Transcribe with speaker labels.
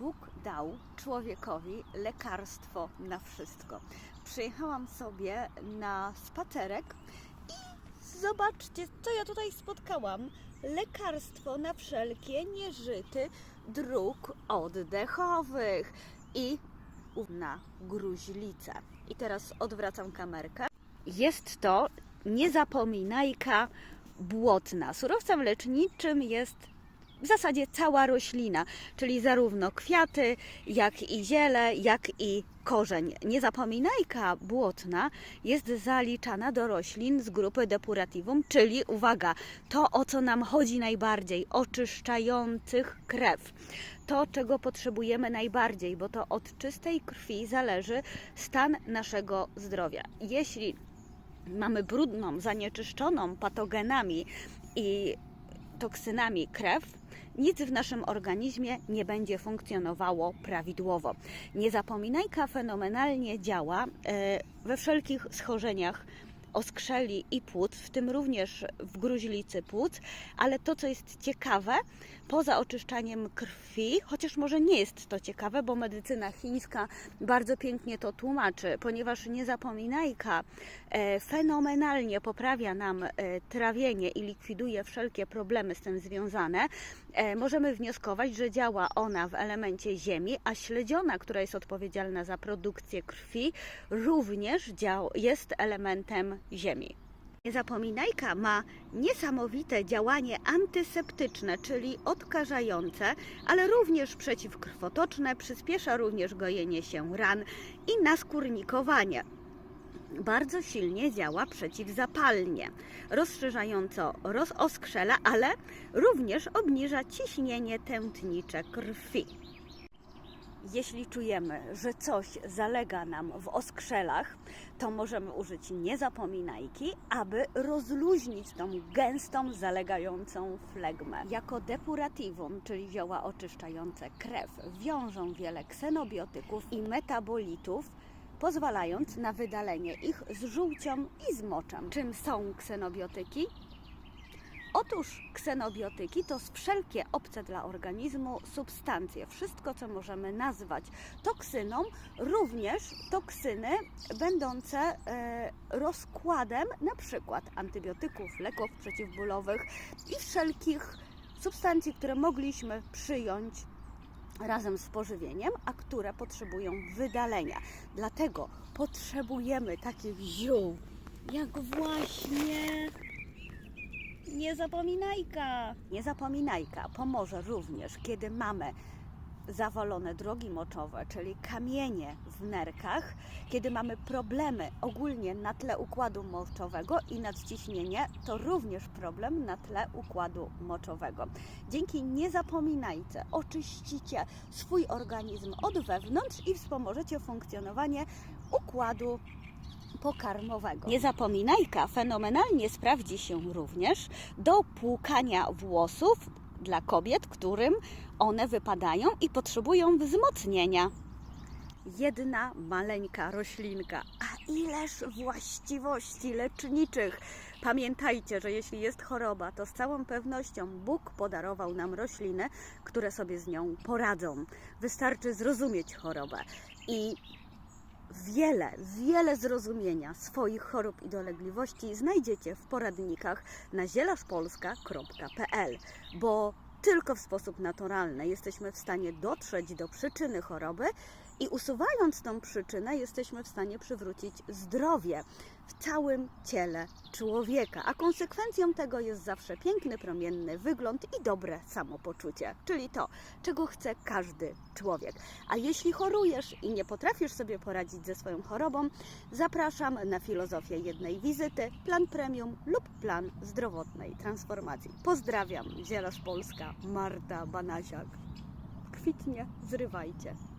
Speaker 1: Bóg dał człowiekowi lekarstwo na wszystko. Przyjechałam sobie na spacerek i zobaczcie, co ja tutaj spotkałam. Lekarstwo na wszelkie nieżyty dróg oddechowych i na gruźlicę. I teraz odwracam kamerkę. Jest to niezapominajka błotna. Surowcem leczniczym jest w zasadzie cała roślina, czyli zarówno kwiaty, jak i ziele, jak i korzeń. Niezapominajka błotna jest zaliczana do roślin z grupy Depurativum, czyli uwaga, to o co nam chodzi najbardziej, oczyszczających krew. To, czego potrzebujemy najbardziej, bo to od czystej krwi zależy stan naszego zdrowia. Jeśli mamy brudną, zanieczyszczoną patogenami i toksynami krew, nic w naszym organizmie nie będzie funkcjonowało prawidłowo. Niezapominajka fenomenalnie działa e, we wszelkich schorzeniach oskrzeli i płuc, w tym również w gruźlicy płuc, ale to, co jest ciekawe, poza oczyszczaniem krwi, chociaż może nie jest to ciekawe, bo medycyna chińska bardzo pięknie to tłumaczy, ponieważ niezapominajka e, fenomenalnie poprawia nam e, trawienie i likwiduje wszelkie problemy z tym związane, e, możemy wnioskować, że działa ona w elemencie ziemi, a śledziona, która jest odpowiedzialna za produkcję krwi, również dział, jest elementem ziemi. Niezapominajka ma niesamowite działanie antyseptyczne, czyli odkażające, ale również przeciwkrwotoczne, przyspiesza również gojenie się ran i naskórnikowanie. Bardzo silnie działa przeciwzapalnie, rozszerzająco rozoskrzela, ale również obniża ciśnienie tętnicze krwi. Jeśli czujemy, że coś zalega nam w oskrzelach, to możemy użyć niezapominajki, aby rozluźnić tą gęstą, zalegającą flegmę. Jako depurativum, czyli zioła oczyszczające krew, wiążą wiele ksenobiotyków i metabolitów, pozwalając na wydalenie ich z żółcią i z moczem. Czym są ksenobiotyki? Otóż ksenobiotyki to wszelkie obce dla organizmu substancje, wszystko co możemy nazwać toksyną, również toksyny będące e, rozkładem na przykład antybiotyków, leków przeciwbólowych i wszelkich substancji, które mogliśmy przyjąć razem z pożywieniem, a które potrzebują wydalenia. Dlatego potrzebujemy takich ziół, jak właśnie Niezapominajka! Niezapominajka pomoże również, kiedy mamy zawalone drogi moczowe, czyli kamienie w nerkach, kiedy mamy problemy ogólnie na tle układu moczowego i nadciśnienie, to również problem na tle układu moczowego. Dzięki niezapominajce oczyścicie swój organizm od wewnątrz i wspomożecie funkcjonowanie układu pokarmowego. Niezapominajka fenomenalnie sprawdzi się również do płukania włosów dla kobiet, którym one wypadają i potrzebują wzmocnienia. Jedna maleńka roślinka, a ileż właściwości leczniczych. Pamiętajcie, że jeśli jest choroba, to z całą pewnością Bóg podarował nam rośliny, które sobie z nią poradzą. Wystarczy zrozumieć chorobę i wiele, wiele zrozumienia swoich chorób i dolegliwości znajdziecie w poradnikach na zielaszpolska.pl, bo tylko w sposób naturalny jesteśmy w stanie dotrzeć do przyczyny choroby i usuwając tą przyczynę, jesteśmy w stanie przywrócić zdrowie w całym ciele człowieka. A konsekwencją tego jest zawsze piękny, promienny wygląd i dobre samopoczucie, czyli to, czego chce każdy człowiek. A jeśli chorujesz i nie potrafisz sobie poradzić ze swoją chorobą, zapraszam na filozofię jednej wizyty, plan premium lub plan zdrowotnej transformacji. Pozdrawiam, Zielarz Polska, Marta Banasiak. Kwitnie, zrywajcie.